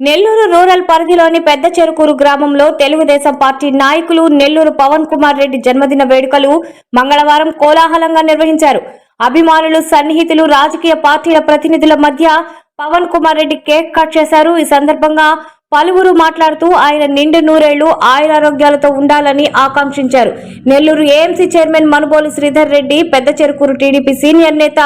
Nellore rural పరిధిలోని పెద్ద చెరుకూరు గ్రామంలో తెలుగుదేశం పార్టీ నాయకులు నెల్లూరు పవన్ కుమార్ రెడ్డి జన్మదిన వేడుకలు మంగళవారం కోలాహలంగా నిర్వహించారు. అభిమానులు సన్నిహితులు రాజకీయ పార్టీల ప్రతినిధుల మధ్య పవన్ కుమార్ రెడ్డి కేక్ కట్ చేశారు. ఈ సందర్భంగా పలువురు మాట్లాడుతూ ఆయన నిండు నూరేళ్ళు ఆయురారోగ్యాలతో ఉండాలని ఆకాంక్షించారు. Nellore AMC chairman Manubolu Sridhar Reddy Pedda Cherukuru TDP senior నేత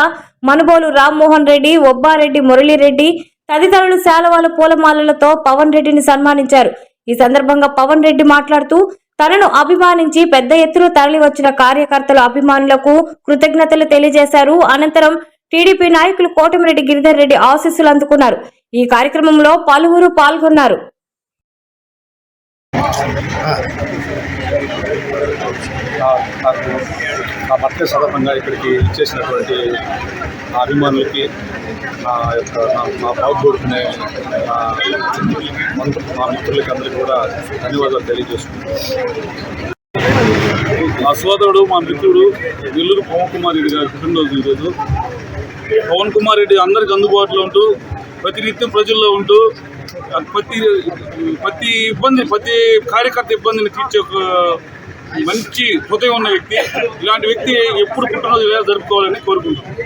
మనుబోలు రామ్మోహన్ రెడ్డి ఒబ్బారెడ్డి మురళీరెడ్డి తదితరులు శాలవాల పూలమాలలతో పవన్ రెడ్డిని సన్మానించారు. ఈ సందర్భంగా పవన్ రెడ్డి మాట్లాడుతూ తనను అభిమానించి పెద్ద ఎత్తున తరలి వచ్చిన కార్యకర్తల అభిమానులకు కృతజ్ఞతలు తెలియజేశారు. అనంతరం టీడీపీ నాయకులు కోటమిరెడ్డి గిరిధర్ రెడ్డి ఆశీస్సులు అందుకున్నారు. ఈ కార్యక్రమంలో పలువురు పాల్గొన్నారు. నాకు నా బర్త్డే సందర్భంగా ఇక్కడికి ఇచ్చేసినటువంటి నా అభిమానులకి నా యొక్క నా బాగుపడుకునే మా మిత్రులకి అందరికీ కూడా ధన్యవాదాలు తెలియజేసుకుంటున్నాను మా సోదరుడు మా మిత్రుడు నెల్లూరు పవన్ కుమార్ రెడ్డి గారి పుట్టినరోజు ఈరోజు పవన్ కుమార్ రెడ్డి అందరికి అందుబాటులో ఉంటూ ప్రతినిత్యం ప్రజల్లో ఉంటూ ప్రతి ప్రతి ఇబ్బంది ప్రతి కార్యకర్త ఇబ్బందిని తీర్చే ఒక మంచి హృదయం ఉన్న వ్యక్తి. ఇలాంటి వ్యక్తి ఎప్పుడు పుట్టినరోజు వేళ జరుపుకోవాలని కోరుకుంటున్నాం.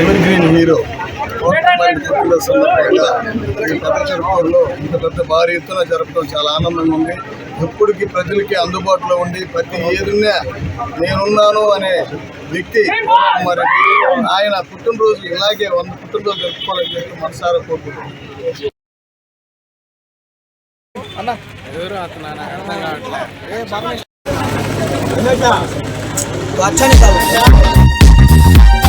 ఎవర్ గ్రీన్ హీరో సందర్భంగా ఈ పెద్ద ఇంత పెద్ద భారీ ఎత్తున జరపడం చాలా ఆనందంగా ఉంది. ఎప్పటికీ ప్రజలకి అందుబాటులో ఉండి ప్రతి ఏదున్నా నేనున్నాను అనే వ్యక్తి మరి ఆయన పుట్టినరోజు ఇలాగే వంద పుట్టినరోజు జరుపుకోవాలని చెప్పి మనసారా కోరుకుంటున్నాను అర్థం కావట్లేదు